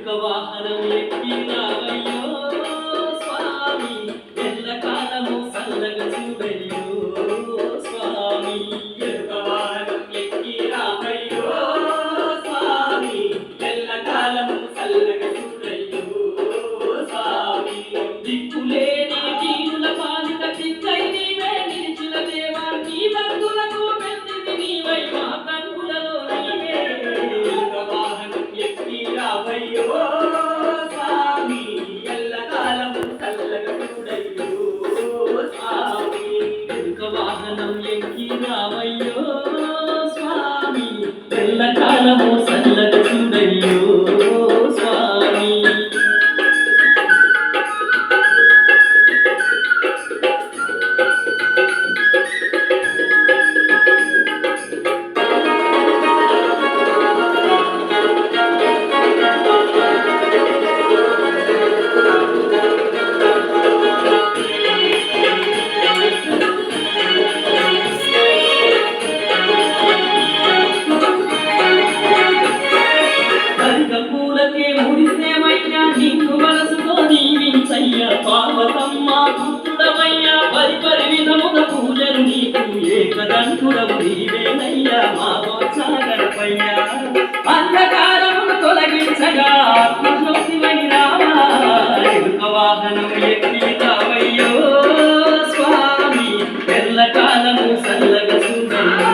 ఎరుక వాహనం ఎక్కి రావయ్యో స్వామి. ఎల్ల కాలము సల్లగ స్వామి వాహనం రావయ్యో స్వామి. తెల్ల కాలము సల్లటి భక్తుడవయ్యా పరి పరి విధముల పూజలు నీకు ఏకదంతుడవు నీవేనయ్యా మా గోచాగడపయ్యా అంధకారమును తొలగించగా ఆత్మజ్యోతివని రావా వాహనము ఎక్కితావయ్యో స్వామి ఎల్లకాలము సల్లగ సుందరి